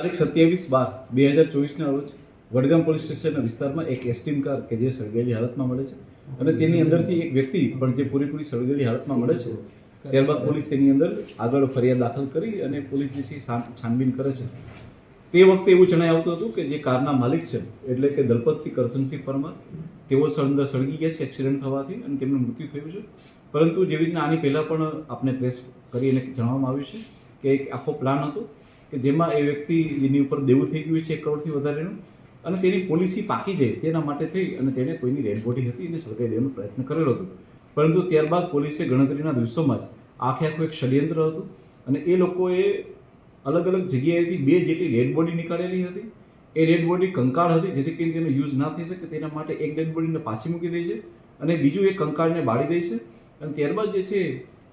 તારીખ સત્યાવીસ બાર, બે હજાર ચોવીસના રોજ વડગામ પોલીસ સ્ટેશનના વિસ્તારમાં એક એસટીમ કાર કે જે સળગેલી હાલતમાં મળે છે. અને તેની અંદરથી એક વ્યક્તિ પણ જે પૂરેપૂરી સળગેલી હાલતમાં મળે છે, ત્યારબાદ પોલીસ તેની અંદર આગળ ફરિયાદ દાખલ કરી અને પોલીસ જે છે છાન- છાનબીન કરે છે. તે વખતે એવું જણાય આવતું હતું કે જે કારના માલિક છે, એટલે કે દલપતસિંહ કરશનસિંહ પરમાર, તેઓ અંદર સળગી ગયા છે એક્સિડન્ટ થવાથી અને તેમનું મૃત્યુ થયું છે. પરંતુ જેવી રીતના આની પહેલાં પણ આપણે પ્રેસ કરીને જણાવવામાં આવ્યું છે કે એક આખો પ્લાન હતો કે જેમાં એ વ્યક્તિ જેની ઉપર દેવું થઈ ગયું છે એક કરોડથી વધારેનું, અને તેની પોલિસી પાકી જાય તેના માટે થઈ અને તેણે કોઈની રેડ બોડી હતી એને સળગાવી દેવાનો પ્રયત્ન કરેલો હતો. પરંતુ ત્યારબાદ પોલીસે ગણતરીના દિવસોમાં જ આખે આખું એક ષડયંત્ર હતું અને એ લોકોએ અલગ અલગ જગ્યાએથી બે જેટલી ડેડ બોડી નીકાળેલી હતી. એ ડેડ બોડી કંકાળ હતી, જેથી કરીને તેનો યુઝ ના થઈ શકે તેના માટે એક ડેડ બોડીને પાછી મૂકી દે છે અને બીજું એ કંકાળને બાળી દે છે. અને ત્યારબાદ જે છે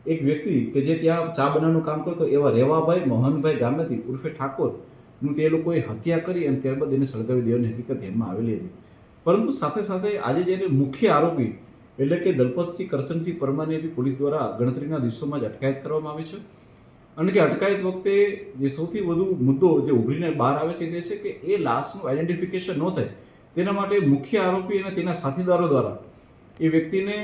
એક વ્યક્તિ કે જે ત્યાં ચા બનાવવાનું કામ કરતો, એવા રેવાભાઈ, મોહનભાઈ ગામેથી ઉર્ફે ઠાકોરનું તે લોકોએ હત્યા કરી અને ત્યારબાદ એને સળગાવી દેવાની હકીકત ધ્યાનમાં આવેલી હતી. પરંતુ સાથે સાથે આજે જ્યારે મુખ્ય આરોપી એટલે કે દલપતસિંહ કરશનસિંહ પરમારની બી પોલીસ દ્વારા ગણતરીના દિવસોમાં જ અટકાયત કરવામાં આવી છે. અને કે અટકાયત વખતે જે સૌથી વધુ મુદ્દો જે ઉભરીને બહાર આવે છે તે છે કે એ લાશનું આઈડેન્ટિફિકેશન ન થાય. તેના માટે મુખ્ય આરોપી અને તેના સાથીદારો દ્વારા એ વ્યક્તિને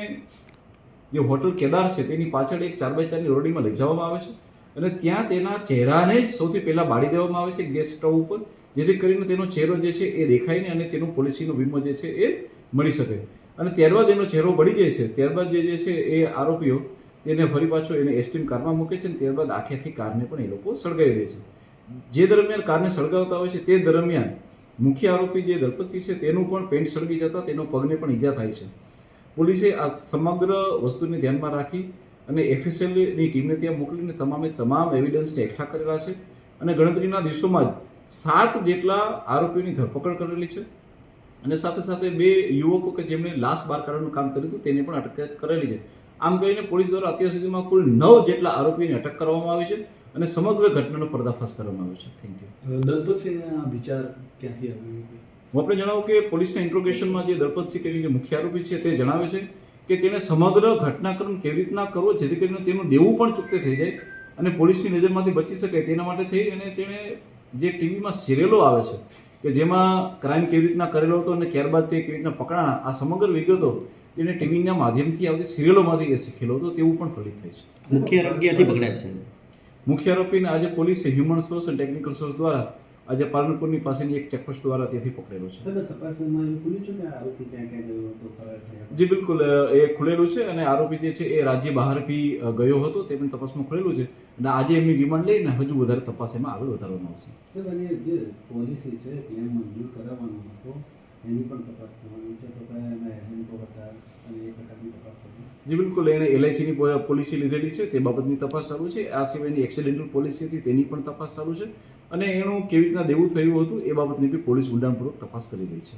જે હોટલ કેદાર છે, તેની પાછળ એક ચાર બાય ચારની રોડીમાં લઈ જવામાં આવે છે અને ત્યાં તેના ચહેરાને જ સૌથી પહેલાં બાળી દેવામાં આવે છે ગેસ સ્ટવ ઉપર, જેથી કરીને તેનો ચહેરો જે છે એ દેખાય નહીં અને તેનો પોલિસીનો વીમો જે છે એ મળી શકે. અને ત્યારબાદ એનો ચહેરો બળી જાય છે, ત્યારબાદ જે જે છે એ આરોપીઓ તેને ફરી પાછો એને એસટીમ કારમાં મૂકે છે અને ત્યારબાદ આખી આખી કારને પણ એ લોકો સળગાવી દે છે. જે દરમિયાન કારને સળગાવતા હોય છે, તે દરમિયાન મુખ્ય આરોપી જે દલપતસિંહ છે, તેનું પણ પેન્ટ સળગી જતા તેનો પગને પણ ઈજા થાય છે. પોલીસે આ સમગ્ર વસ્તુને ધ્યાનમાં રાખી અને એફએસએલની ટીમને ત્યાં મોકલીને તમામે તમામ એવિડન્સને એકઠા કરેલા છે. અને ગણતરીના દિવસોમાં જ સાત જેટલા આરોપીઓની ધરપકડ કરેલી છે. અને સાથે સાથે બે યુવકો કે જેમણે લાશ બહાર કાઢવાનું કામ કર્યું હતું, તેને પણ અટકાયત કરેલી છે. આમ કરીને પોલીસ દ્વારા અત્યાર સુધીમાં કુલ નવ જેટલા આરોપીઓની અટક કરવામાં આવી છે. અને સમગ્ર ઘટનાનો પર્દાફાશ કરવામાં આવ્યો છે. થેન્ક યુ દલપતસિંહને આ વિચાર ક્યાંથી આવ્યો? હું આપણે જણાવું કે પોલીસના ઇન્ટ્રોગેશનમાં જે દલપતસિંહ કરીને જે મુખ્ય આરોપી છે તે જણાવે છે કે તેણે સમગ્ર ઘટનાક્રમ કેવી રીતના કરવો જેથી કરીને તેનું દેવું પણ ચૂકતે થઈ જાય અને પોલીસની નજરમાંથી બચી શકે તેના માટે થઈ અને તેણે જે ટીવીમાં સિરિયલો આવે છે કે જેમાં ક્રાઇમ કેવી રીતના કરેલો હતો અને ત્યારબાદ તે કેવી રીતના પકડાણા આ સમગ્ર વિગતો તેને ટીવીના માધ્યમથી આવતી સિરિયલોમાંથી એ શીખેલો હતો તેવું પણ ફલિત થાય છે. મુખ્ય આરોગ્યથી પકડાય છે? મુખ્ય આરોપીને આજે પોલીસે હ્યુમન સોર્સ અને ટેકનિકલ સોર્સ દ્વારા આજે પાલનપુરની પાસેની એક ચેકપોસ્ટ દ્વારા ત્યાંથી પકડેલો છે. જી બિલકુલ એ ખુલેલું છે અને આરોપી જે છે એ રાજ્ય બહાર બી ગયો હતો તેમની તપાસમાં ખુલેલું છે. અને આજે એમની રિમાન્ડ લઈને હજુ વધારે તપાસ એમાં આગળ વધારવામાં આવશે. સર અને જે પોલિસી છે ક્લેમ મંજૂર કરાવવાનો હતો એની પણ તપાસ કરવાની છે. તો કયા એના એજન્ટો હતા અને એ પ્રકારની તપાસ થશે? જી બિલકુલ એણે એલઆઈસીની પોલિસી લીધેલી છે, તે બાબતની તપાસ ચાલુ છે. આ સિવાયની એક્સિડેન્ટલ પોલિસી હતી, તેની પણ તપાસ ચાલુ છે. અને એનું કેવી રીતના દેવું થયું હતું, એ બાબતની બી પોલીસ ઊંડાણપૂર્વક તપાસ કરી રહી છે.